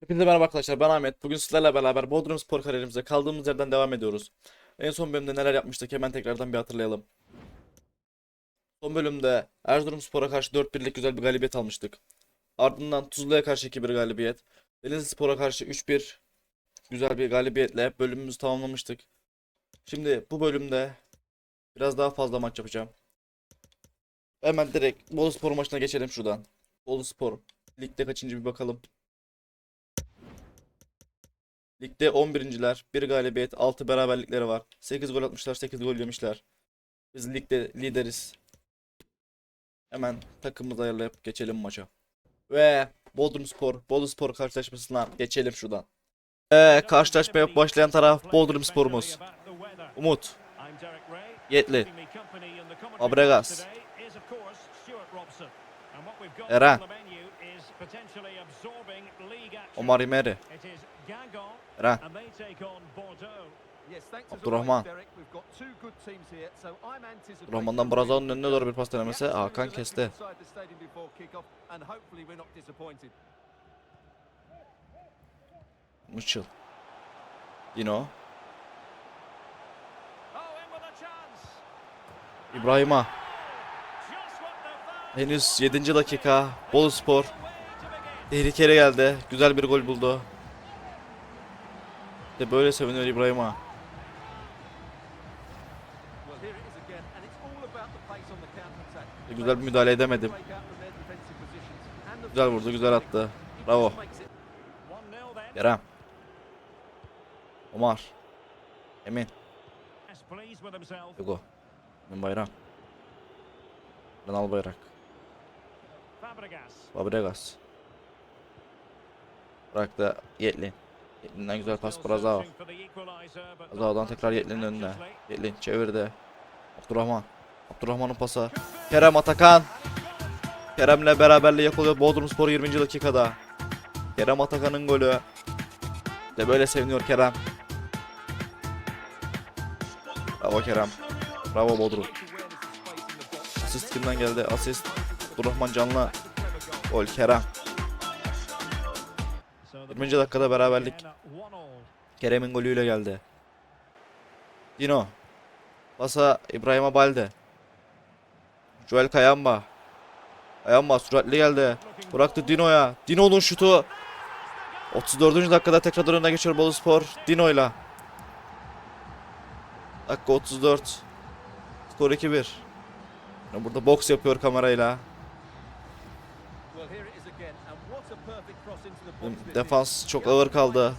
Hepinize merhaba arkadaşlar ben Ahmet. Bugün sizlerle beraber Bodrum Spor kariyerimize kaldığımız yerden devam ediyoruz. En son bölümde neler yapmıştık hemen tekrardan bir hatırlayalım. Son bölümde Erzurumspor'a karşı 4-1'lik güzel bir galibiyet almıştık. Ardından Tuzla'ya karşı 2-1 galibiyet. Denizlispor'a karşı 3-1 güzel bir galibiyetle bölümümüzü tamamlamıştık. Şimdi bu bölümde biraz daha fazla maç yapacağım. Hemen direkt Boluspor maçına geçelim şuradan. Boluspor ligde kaçıncı bir bakalım. Ligde 11.ler, 1 galibiyet, 6 beraberlikleri var. 8 gol atmışlar, 8 gol yemişler. Biz ligde lideriz. Hemen takımımızı ayarlayıp geçelim maça. Ve Bodrumspor, Boluspor karşılaşmasına geçelim şuradan. Ve karşılaşmaya başlayan taraf Bodrumspor'umuz. Umut, Yetli, Fabregas, Eren, Omar İmeri, Eren, Abdurrahman. Abdurrahman'dan Brazal'ın önüne doğru bir pas denemesi. Hakan kesti. Mitchell, Dino, İbrahim'a. Henüz 7. dakika. Boluspor tehlikeli geldi. Güzel bir gol buldu. De böyle seviniyor İbrahim'a. Güzel bir müdahale edemedim. Güzel vurdu, güzel attı. Bravo. Kerem. Omar. Emin. Hugo. Emin Bayrak. Renal Bayrak. Fabregas. Bıraktı Yetlin. Yetlin'den güzel pas Brazao. Brazao'dan tekrar Yetlin'in önüne. Yetlin çevirdi. Abdurrahman. Abdurrahman'ın pası. Kerem Atakan. Kerem'le beraberliği yapılıyor Bodrumspor 20. dakikada. Kerem Atakan'ın golü. De böyle seviniyor Kerem. Bravo Kerem. Bravo Bodrum. Asist kimden geldi? Asist. Abdurrahman Canlı. Gol Kerem. 20. dakikada beraberlik. Kerem'in golüyle geldi. Dino. Pasa İbrahim'e Balde. Joel Kayamba. Kayamba süratli geldi. Bıraktı Dino'ya. Dino'nun şutu. 34. dakikada tekrar önüne geçiyor Boluspor. Dino'yla. Dakika 34. Skor 2-1. Yine Burada boks yapıyor kamerayla. Defans çok ağır kaldı.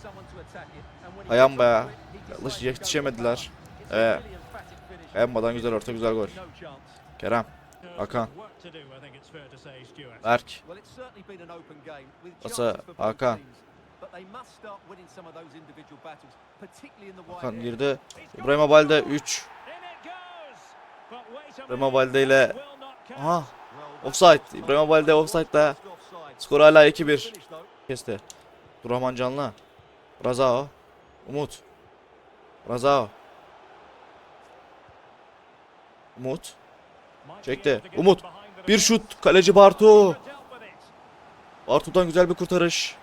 Kayamba'ya yaklaşık yetişemediler. Evet. Kayamba'dan güzel orta güzel gol. Kerem. Hakan. Berk. Pasa Hakan. Hakan girdi. İbrahim Abalde 3. İbrahim Abalde ile Aha. Offside. İbrahim Abalde offside'da. Skor hala 2-1. Kesti. Durahman Canlı. Brazao. Umut. Brazao. Umut. Çekti. Umut. Bir şut. Kaleci Bartu. Bartu'dan güzel bir kurtarış.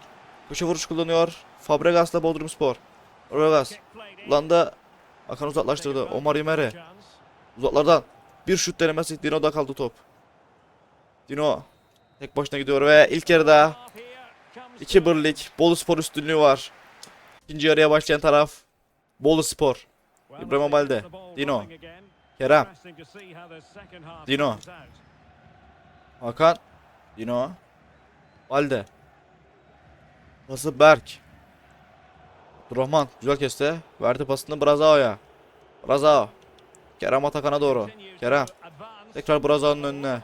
Köşe vuruş kullanıyor. Fabregas'la Bodrumspor. Fabregas. Ulan da Hakan uzaklaştırdı. Omar İmeri. Uzaklardan. Bir şut denemesi. Dino'da kaldı top. Dino. Tek başına gidiyor ve ilk yarıda 2-1'lik Bolu Spor üstünlüğü var. İkinci yarıya başlayan taraf Bolu Spor. İbrahim Abalde, Dino, Kerem, Dino. Hakan. Dino. Valde. Pası Berk. Abdurrahman güzel kesti. Verdi pasını Brazao'ya. Brazao. Kerem Atakan'a doğru. Kerem. Tekrar Brazao'nun önüne.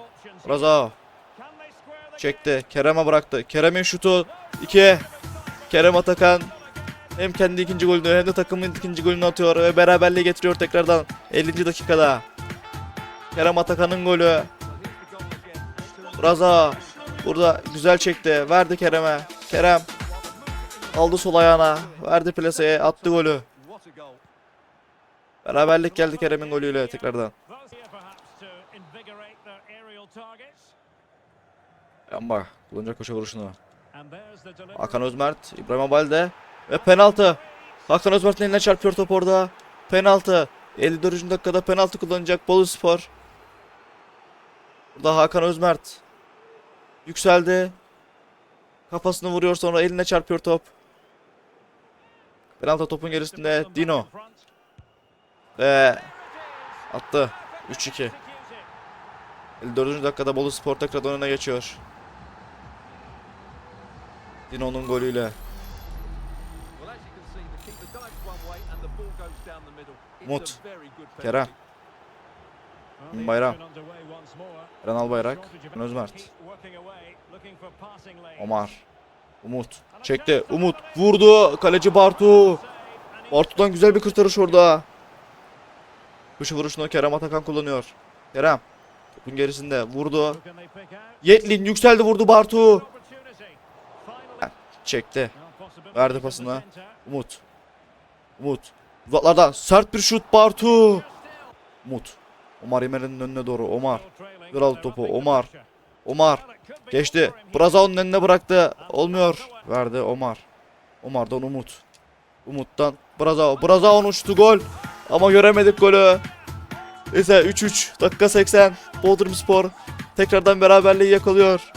Brazao. Çekti. Kerem'e bıraktı. Kerem'in şutu 2. Kerem Atakan hem kendi ikinci golünü hem de takımın ikinci golünü atıyor ve beraberliği getiriyor tekrardan 50. dakikada. Kerem Atakan'ın golü. Raza burada güzel çekti. Verdi Kerem'e. Kerem aldı sol ayağına. Verdi plaseye. Attı golü. Beraberlik geldi Kerem'in golüyle tekrardan. Yamba kullanacak köşe vuruşunu. Hakan Özmert, İbrahim Balde ve penaltı. Hakan Özmert'in eline çarpıyor top orada. Penaltı. 54. dakikada penaltı kullanacak Bolu Spor. Burada Hakan Özmert. Yükseldi. Kafasını vuruyor sonra eline çarpıyor top. Penaltı topun gerisinde Dino. Ve attı. 3-2. 54. dakikada Bolu Spor tekrar önüne geçiyor. Dino'nun golüyle. Umut, Kerem, Bayram, Eren Albayrak, Eren Özmert, Omar, Umut. Çekti. Umut vurdu. Kaleci Bartu. Bartu'dan güzel bir kurtarış orada. Köşe vuruşunu Kerem Atakan kullanıyor. Kerem. Topun gerisinde vurdu. Yetlin yükseldi vurdu Bartu. Çekti. Verdi pasını. Umut. Umut. Uzaklardan sert bir şut Bartu. Umut. Omar Yemer'in önüne doğru. Omar. Aldı topu. Omar. Omar. Geçti. Brazao'nun önüne bıraktı. Olmuyor. Verdi Omar. Omar'dan Umut. Umut'tan Brazao. Brazao'nun uçtu gol. Ama göremedik golü. Neyse 3-3. Dakika 80. Bodrum Spor. Tekrardan beraberliği yakalıyor.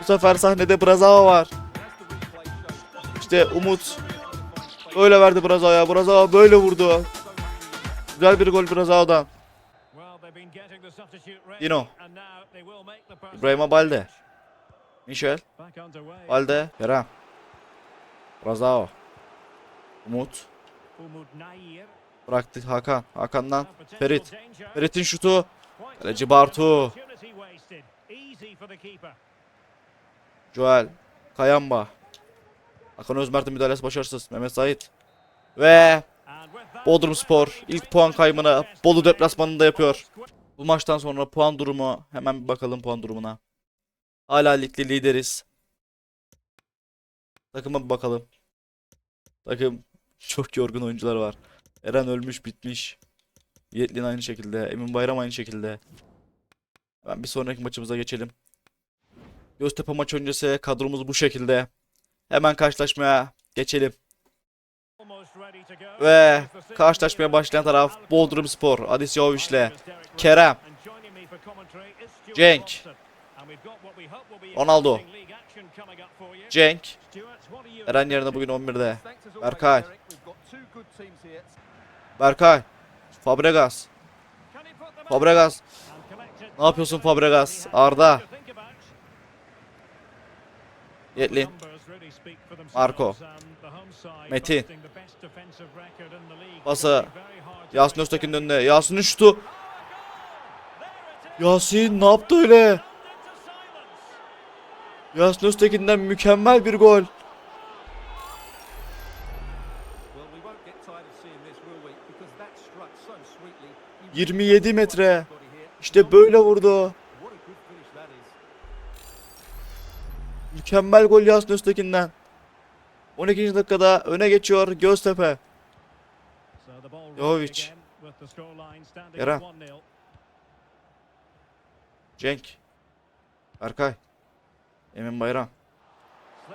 Bu sefer sahnede Brazao var. İşte Umut. Böyle verdi Brazao'ya. Brazao böyle vurdu. Güzel bir gol Brazao'dan. Dino. İbrahim Balde. Michel. Balde. Kerem. Brazao. Umut. Bıraktı Hakan. Hakan'dan Ferit. Ferit'in şutu. Kaleci Bartu. Joel. Kayamba. Hakan Özmert'in müdahalesi başarısız. Mehmet Sait. Ve Bodrum Spor ilk puan kaybını Bolu deplasmanında yapıyor. Bu maçtan sonra puan durumu hemen bir bakalım puan durumuna. Hala ligde lideriz. Takıma bir bakalım. Takım çok yorgun oyuncular var. Eren ölmüş bitmiş. Yetlin aynı şekilde. Emin Bayram aynı şekilde. Ben bir sonraki maçımıza geçelim. Göztepe maç öncesi kadromuz bu şekilde. Hemen karşılaşmaya geçelim. Ve karşılaşmaya başlayan taraf Bodrum Spor. Adisyoviç'le. Kerem. Cenk. Ronaldo. Cenk. Eren yerine bugün 11'de. Berkay. Berkay. Fabregas. Fabregas. Ne yapıyorsun Fabregas? Arda. Yetlin. Marco. Metin. Pası. Yasin Öztekin'in önüne. Yasin'in şutu. Yasin ne yaptı öyle? Yasin Öztekin'den mükemmel bir gol. 27 metre. İşte böyle vurdu. Mükemmel gol Yasin Öztekin'den. 12. dakikada öne geçiyor Göztepe. Jovic. Kerem. Cenk. Berkay. Emin Bayram.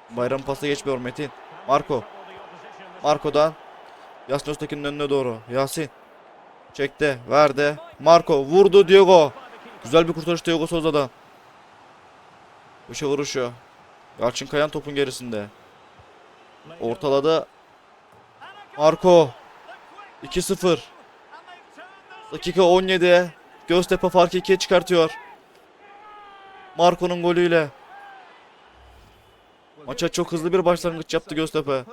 Bayram pası geçmiyor Metin. Marco. Marco'dan Yasin Öztekin'in önüne doğru. Yasin. Çekti. Verdi. Marco. Vurdu Diego. Güzel bir kurtarış Diego Souza'dan. Köşe vuruşu. Yalçın Kayan topun gerisinde. Ortaladı. Marco. 2-0. Dakika 17. Göztepe farkı 2'ye çıkartıyor. Marco'nun golüyle. Maça çok hızlı bir başlangıç yaptı Göztepe.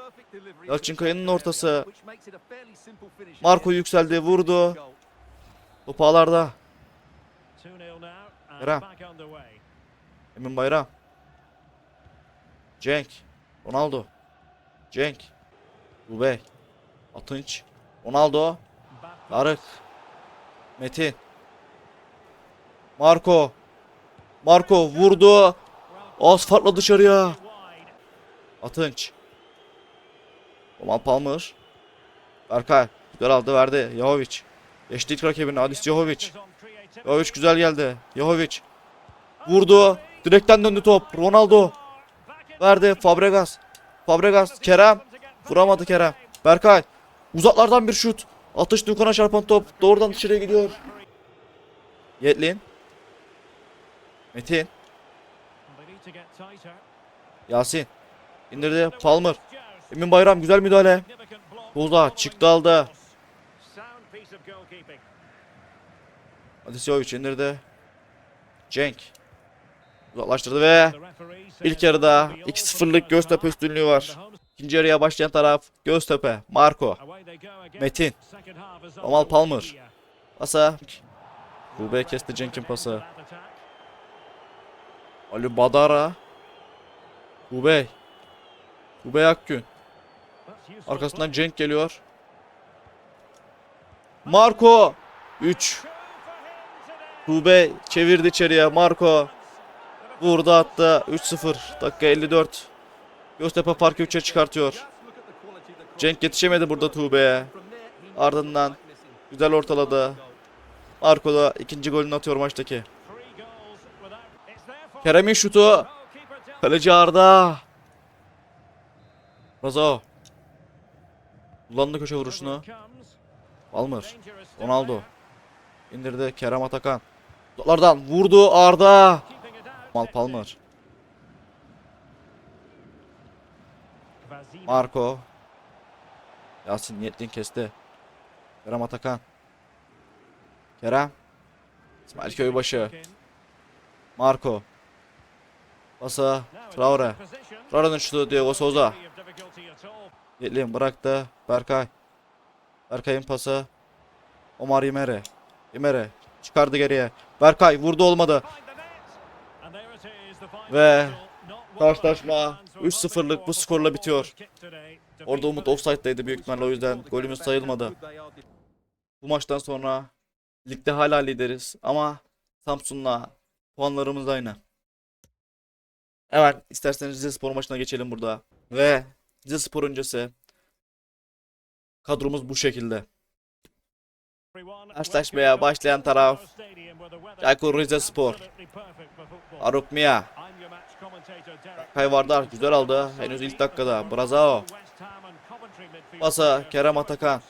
Yalçın Kaya'nın ortası. Marco yükseldi, vurdu. Top ağlarda. Kerem. Emin Bayram. Cenk. Ronaldo. Cenk. Rubey. Atınç. Ronaldo. Tarık. Metin. Marco. Marco vurdu. Asfaltla dışarıya. Atınç. Roman Palmer. Berkay. Güzel aldı verdi. Yahovic. Geçti ilk rakibini. Adis Yahovic. Yahovic güzel geldi. Yahovic. Vurdu. Direkten döndü top. Ronaldo. Verdi Fabregas. Fabregas. Kerem. Vuramadı Kerem. Berkay. Uzaklardan bir şut. Atış Dukan'a çarpan top. Doğrudan dışarıya gidiyor. Yetlin. Metin. Yasin. İndirdi. Palmer. Emin Bayram güzel müdahale. Boza çıktı aldı. Adisyovic indirdi. Cenk. Uzaklaştırdı ve ilk yarıda 2-0'lık Göztepe üstünlüğü var. İkinci yarıya başlayan taraf Göztepe. Marco. Metin. Amal Palmer. Pasa. Rube kesti Cenk'in pası. Ali Badara. Rube. Rube Akgün. Arkasından Cenk geliyor. Marco. 3. Rube çevirdi içeriye. Marco. Vurdu attı. 3-0. Dakika 54. Göztepe farkı 3'e çıkartıyor. Cenk yetişemedi burada Tuğbe'ye. Ardından güzel ortaladı. Marco da ikinci golünü atıyor maçtaki. Kerem'in şutu. Kaleci Arda. Razo. Kullandı köşe vuruşunu. Palmer. Ronaldo. İndirdi Kerem Atakan. Uzaklardan vurdu Arda. Mal Palmer. Marco. Yasin Niyetlin kesti. Kerem Atakan. Kerem. İsmail Köybaşı. Marco. Pası. Traore. Traore'nin şutu Diego Souza. Niyetlin bıraktı. Berkay. Berkay'ın pası. Omar Yemere. Yemere. Çıkardı geriye. Berkay vurdu olmadı. Ve karşılaşma 3-0'lık bu skorla bitiyor. Orada Umut offside'daydı büyük ihtimalle o yüzden golümüz sayılmadı. Bu maçtan sonra ligde hala lideriz ama Samsun'la puanlarımız aynı. Evet isterseniz Rize Spor maçına geçelim burada. Ve Rize Spor öncesi kadromuz bu şekilde. Karşılaşmaya başlayan taraf Çaykur Rizespor. Aruk Mia. Kay Vardar güzel aldı. Henüz ilk dakikada. Brazao. Pasa Kerem Atakan.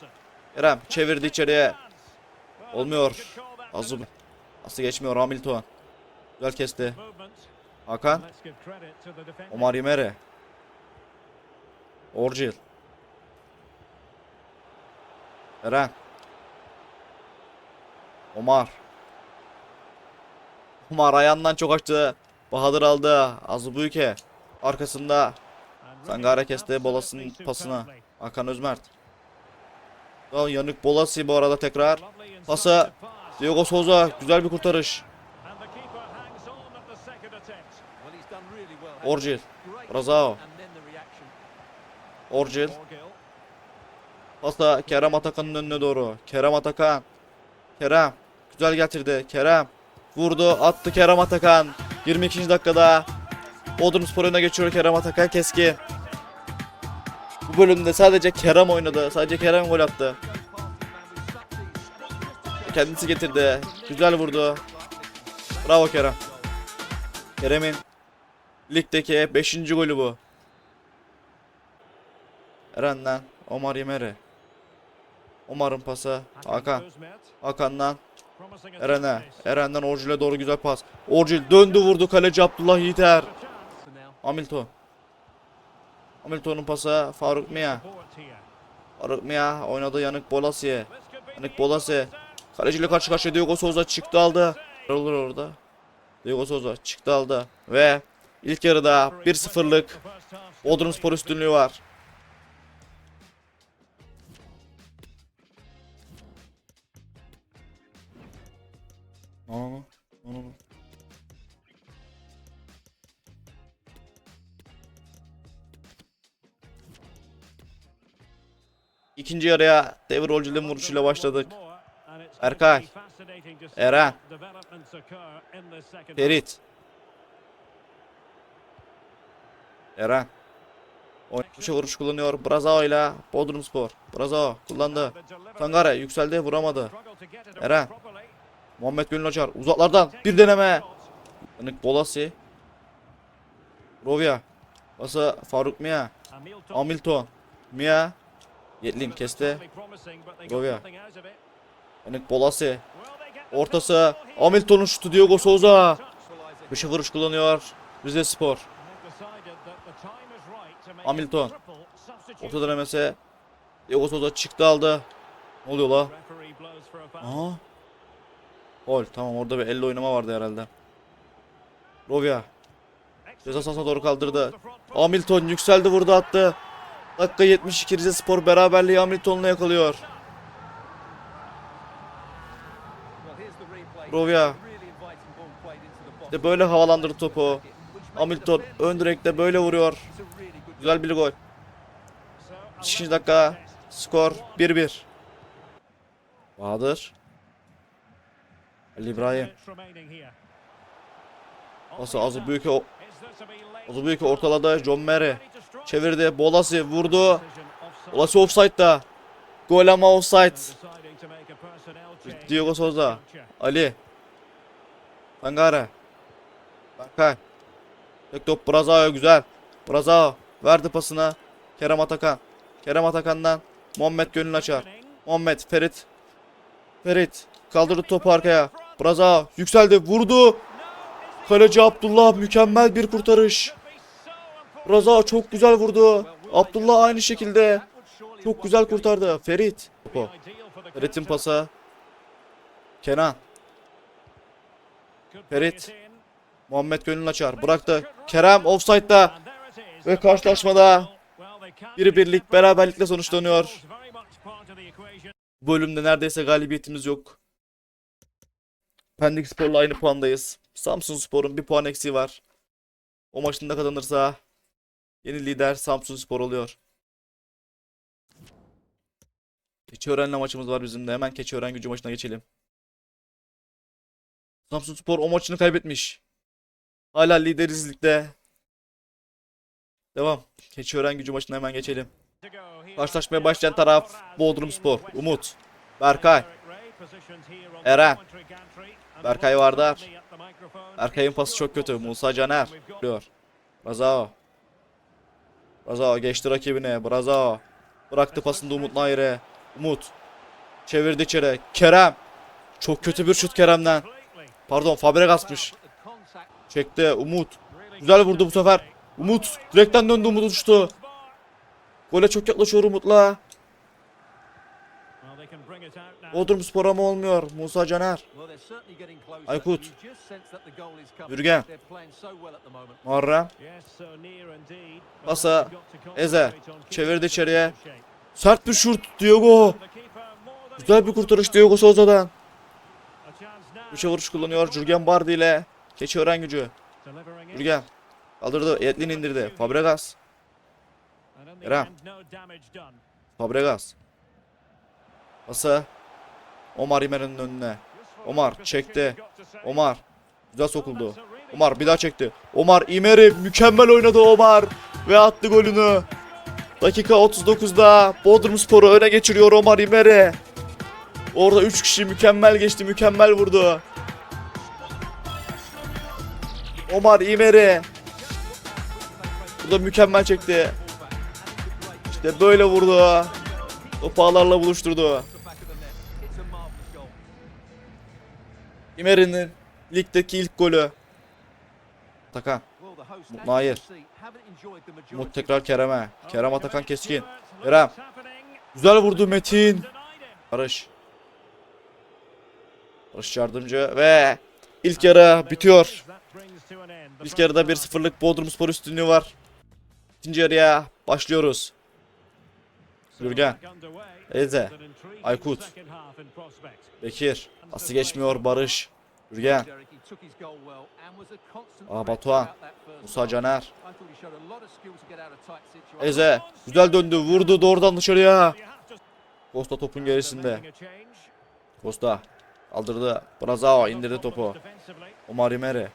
Kerem çevirdi içeriye. Olmuyor. Azum. Nasıl geçmiyor Hamilton. Güzel kesti. Hakan. Omar Yemere. Orcil. Eren. Omar. Omar ayağından çok açtı. Bahadır aldı. Azubuyke. Arkasında Sangare kesti Bolas'ın pasına. Hakan Özmert. Ya yanık Bolasi bu arada tekrar. Pası. Diego Souza güzel bir kurtarış. Orcil. Brazao. Orcil. Pasa Kerem Atakan'ın önüne doğru. Kerem Atakan. Kerem. Güzel getirdi. Kerem. Vurdu. Attı Kerem Atakan. 22. dakikada. Bodrum Spor önüne geçiyor Kerem Atakan Keski. Bu bölümde sadece Kerem oynadı. Sadece Kerem gol attı. Kendisi getirdi. Güzel vurdu. Bravo Kerem. Kerem'in ligdeki 5. golü bu. Eren'den Omar Yemere. Omar'ın pası. Hakan. Hakan'dan Eren'e. Eren'den Orjil'e doğru güzel pas. Orjil döndü vurdu kaleci Abdullah Yiğiter. Hamilton. Hamilton'un pası Faruk Mia. Faruk Mia oynadı Yanık Bolasi'ye. Yanık Bolasi. Kaleciyle karşı karşıya Diego Souza çıktı aldı. Olur orada. Diego Souza çıktı aldı. Ve ilk yarıda 1-0'lık Bodrum Spor üstünlüğü var. İkinci yarıya devir golcülüğün vuruşuyla başladık. Erkay. Eren. Ferit. Eren. Oyuncu vuruş kullanıyor. Brazao ile Bodrum Spor. Brazao kullandı. Sangare yükseldi vuramadı. Eren. Muhammed Gönül Açar uzaklardan bir deneme. Yanık Bolasi. Rovia. Pası Faruk Mia. Hamilton. Mia. Yetlin kesti. Govia. Enik Bolasi. Ortası. Hamilton'un şutu Diogo Souza. Köşe vuruş kullanıyor. Rize Spor. Hamilton. Orta denemesi. Diogo Souza çıktı aldı. Ne oluyor la? Aha. Gol. Tamam orada bir elle oynama vardı herhalde. Rovia. Ceza sahasına doğru kaldırdı. Hamilton yükseldi vurdu attı. Dakika 72 Rize Spor beraberliği Hamilton'la yakalıyor. Rovia. İşte böyle havalandırdı topu. Hamilton ön direkte böyle vuruyor. Güzel bir gol. 2. dakika. Skor 1-1. Bahadır. Ali İbrahim. Nasıl az büyük o az büyük ortaladı. John Mary çevirdi. Bolasi vurdu. Bolasi offside'da. Gol ama offside. Diogo Souza. Ali. Tangara. Berkay. Tek top Brazao'ya güzel. Brazao verdi pasına. Kerem Atakan. Kerem Atakan'dan Muhammed Gönül açar. Muhammed Ferit. Ferit kaldırdı topu arkaya. Brazao yükseldi vurdu. Kaleci Abdullah mükemmel bir kurtarış. Brazao çok güzel vurdu. Abdullah aynı şekilde çok güzel kurtardı. Ferit. Topu. Ferit'in pası. Kenan. Ferit. Muhammed Gönül açar. Bıraktı. Kerem offside'da. Ve karşılaşmada bir birlik beraberlikle sonuçlanıyor. Bu bölümde neredeyse galibiyetimiz yok. Pendik Spor'la aynı puandayız. Samsun Spor'un bir puan eksiği var. O maçında kazanırsa yeni lider Samsun Spor oluyor. Keçiören'le maçımız var bizim de. Hemen Keçiören gücü maçına geçelim. Samsun Spor o maçını kaybetmiş. Hala lideriz ligde. Devam. Keçiören gücü maçına hemen geçelim. Karşılaşmaya başlayan taraf Bodrum Spor. Umut. Berkay. Eren. Berkay Vardar. Berkay'ın pası çok kötü. Musa Caner. Diyor. Brazao. Brazao geçti rakibine. Brazao. Bıraktı pasını da Umut Nair'e. Umut. Çevirdi içeri. Kerem. Çok kötü bir şut Kerem'den. Pardon Fabregas'mış. Çekti Umut. Güzel vurdu bu sefer. Umut direkten döndü Umut uçtu. Gole çok yaklaşıyor Umut'la. Bodrum Spor ama olmuyor. Musa Caner. Aykut. Yürgen. Muharrem. Pasa. Eze. Çevirdi içeriye. Sert bir şut Diogo. Güzel bir kurtarış Diogo Souza'dan. Üçe vuruş kullanıyor Jürgen Bardi ile. Keçiören gücü. Jürgen. Kaldırdı. Etlin indirdi. Fabregas. Kerem. Fabregas. Pası. Omar İmer'in önüne. Omar çekti. Omar. Güzel sokuldu. Omar bir daha çekti. Omar İmer'i mükemmel oynadı Omar. Ve attı golünü. Dakika 39'da Bodrum Spor'u öne geçiriyor Omar İmer'i. Orada 3 kişi mükemmel geçti. Mükemmel vurdu. Omar İmer'i. Burada mükemmel çekti. İşte böyle vurdu. Topu ağlarla buluşturdu. İmeri'nin ligdeki ilk golü. Atakan. Hayır. Umut tekrar Kerem'e. Kerem Atakan keskin. Kerem. Güzel vurdu Metin. Barış. Barış yardımcı ve ilk yarı bitiyor. İlk yarıda 1-0'lık Bodrum Spor üstünlüğü var. İkinci yarıya başlıyoruz. Gürgen. Eze. Aykut. Bekir. Ası geçmiyor Barış. Gürgen. Aa Batuhan. Musa Caner. Eze. Güzel döndü. Vurdu doğrudan dışarıya. Costa topun gerisinde. Costa. Aldırdı. Brazao indirdi topu. Omar İmeri.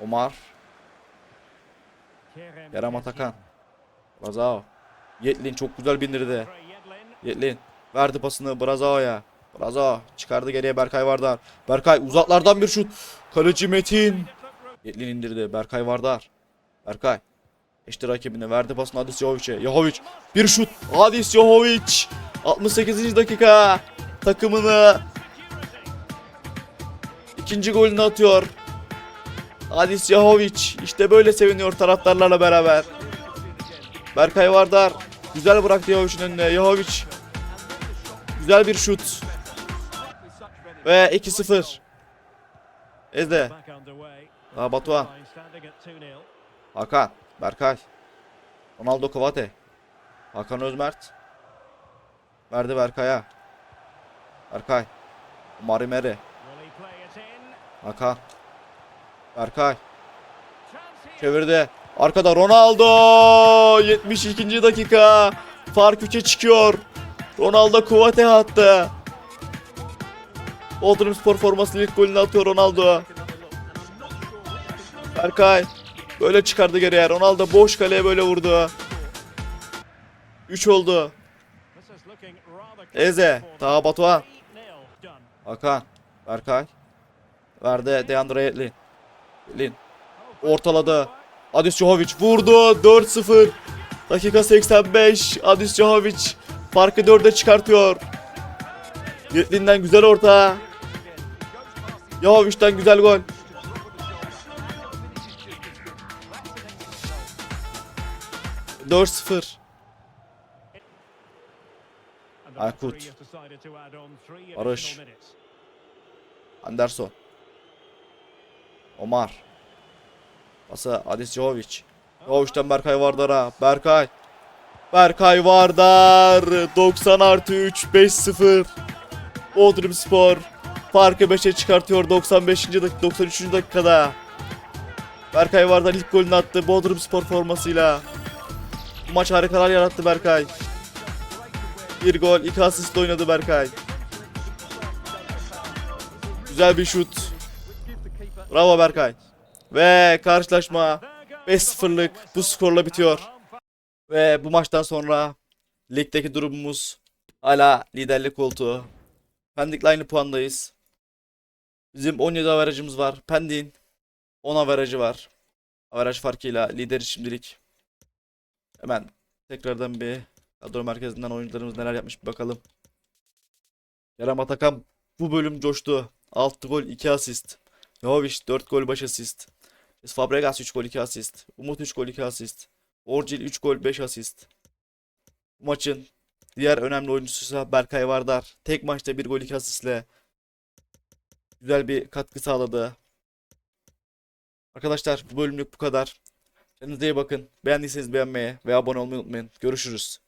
Omar. Kerem Atakan. Brazao. Yetlin çok güzel bindirdi. Yetlin. Verdi pasını Brazao'ya. Brazao çıkardı geriye Berkay Vardar. Berkay uzaklardan bir şut. Kaleci Metin. Yetlin indirdi. Berkay Vardar. Berkay. İşte rakibine verdi pasını Adis Yahovic'e. Yahovic bir şut. Adis Yahovic. 68. dakika. Takımını ikinci golünü atıyor. Adis Yahovic işte böyle seviniyor taraftarlarla beraber. Berkay Vardar güzel bıraktı Yahovic'in önüne. Yahovic güzel bir şut. Ve 2-0. Eze. Daha Batuhan. Hakan. Berkay. Ronaldo Kovate. Hakan Özmert. Verdi Berkay'a. Berkay. Mari Meri. Hakan. Berkay. Çevirdi. Arkada Ronaldo. 72. dakika. Fark 3'e çıkıyor. Ronaldo Kovate attı. Bodrum Spor forması ilk golünü atıyor Ronaldo. Berkay. Böyle çıkardı geriye. Ronaldo boş kaleye böyle vurdu. 3 oldu. Eze. Taha Batuhan. Hakan. Berkay. Verdi Deandre Yedlin. Yedlin. Ortaladı. Adis Johovic vurdu. 4-0. Dakika 85. Adis Johovic farkı 4'e çıkartıyor. Yedlin'den güzel orta. Johovic'ten güzel gol. Dört sıfır. Aykut. Barış. Anderson. Omar. Pası Adis Jovic. Jovic'ten Berkay Vardar'a. Berkay. Berkay Vardar. 90 artı 3. 5-0. Bodrum Spor. Farkı 5'e çıkartıyor 95. dakika 93. dakikada. Berkay Vardar ilk golünü attı Bodrum Spor formasıyla. Bu maç harikalar yarattı Berkay. Bir gol, iki asist oynadı Berkay. Güzel bir şut. Bravo Berkay. Ve karşılaşma 5-0'lık bu skorla bitiyor. Ve bu maçtan sonra ligdeki durumumuz hala liderlik koltuğu. Pendik'le aynı puandayız. Bizim 17 averajımız var. Pendik'in 10 averajı var. Averaj farkıyla lideri şimdilik. Hemen tekrardan bir kadro merkezinden oyuncularımız neler yapmış bir bakalım. Kerem Atakan bu bölüm coştu. 6 gol 2 asist. Jovic 4 gol 5 asist. Fabregas 3 gol 2 asist. Umut 3 gol 2 asist. Orcil 3 gol 5 asist. Maçın diğer önemli oyuncusu ise Berkay Vardar. Tek maçta 1 gol 2 asistle güzel bir katkı sağladı. Arkadaşlar bu bölümlük bu kadar. Kendinize iyi bakın. Beğendiyseniz beğenmeyi ve abone olmayı unutmayın. Görüşürüz.